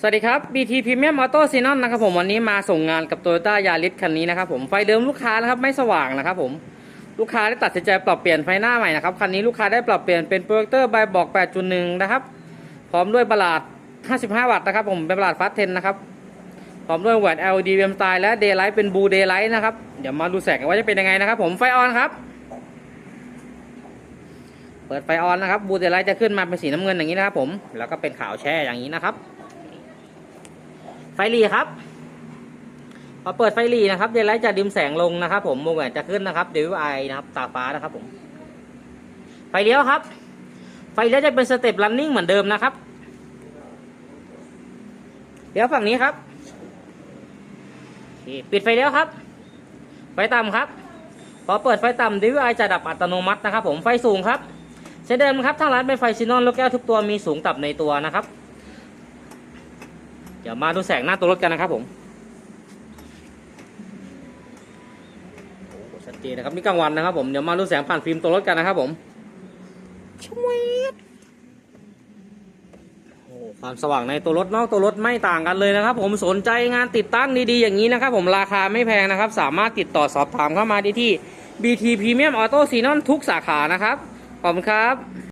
สวัสดีครับ BT Premium Auto s e n o n นะครับผมวันนี้มาส่งงานกับ Toyota Yaris คันนี้นะครับผมไฟเดิมลูกค้านะครับไม่สว่างนะครับผมลูกค้าได้ตัดสินใจปรับเปลี่ยนไฟหน้าใหม่นะครับคันนี้ลูกค้าได้ปรับเปลี่ยนเป็นโปรเจคเตอร์ใบบอก 8.1 นะครับ พร้อมด้วยบลาด 55 วัตต์นะครับผมเป็นบลาดฟัสเทนนะครับพร้อมด้วยแหวน LED เวมสไตล์และ Daylight เป็น Blue Daylight นะครับเดี๋ยวมาดูแสงกันว่าจะเป็นยังไงนะครับผมไฟออนครับ เปิดไฟออนนะครับ Blue Daylight จะขึ้นมาเป็นสีน้ำเงินอย่างนี้นะครับผมแล้วก็เป็นขาวแช่อย่างนี้นะครับ ไฟหลีครับพอเปิดไฟหลีนะครับเดลไลท์จะดิมแสงลงนะครับ ผมวงแหวนจะขึ้นนะครับเดวิลไอนะครับตาฟ้านะครับผม ไฟเลี้ยวครับ ไฟเลี้ยวจะเป็นสเต็ปรันนิ่งเหมือนเดิมนะครับเลี้ยวฝั่งนี้ครับปิดไฟเลี้ยวครับ ไฟต่ำครับ พอเปิดไฟต่ำ DVI จะดับอัตโนมัตินะครับ ผมไฟสูงครับเช่นเดิมครับทางร้านเป็นไฟซีนอนลูกแก้วทุกตัวมีสูงต่ำในตัวนะครับ เดี๋ยวมาดูแสงหน้าตัวรถกันนะครับผมโอ้โหชัดเจนนะครับนี่กลางวันนะครับผมเดี๋ยวมาดูแสงผ่านฟิล์มตัวรถกันนะครับผมชวดโอ้โหความสว่างในตัวรถนอกตัวรถไม่ต่างกันเลยนะครับ ผมสนใจงานติดตั้งดีๆอย่างนี้นะครับ ผมราคาไม่แพงนะครับ สามารถติดต่อสอบถามเข้ามาได้ที่ BT Premium Auto s e n o n ทุกสาขานะครับขอบคุณครับ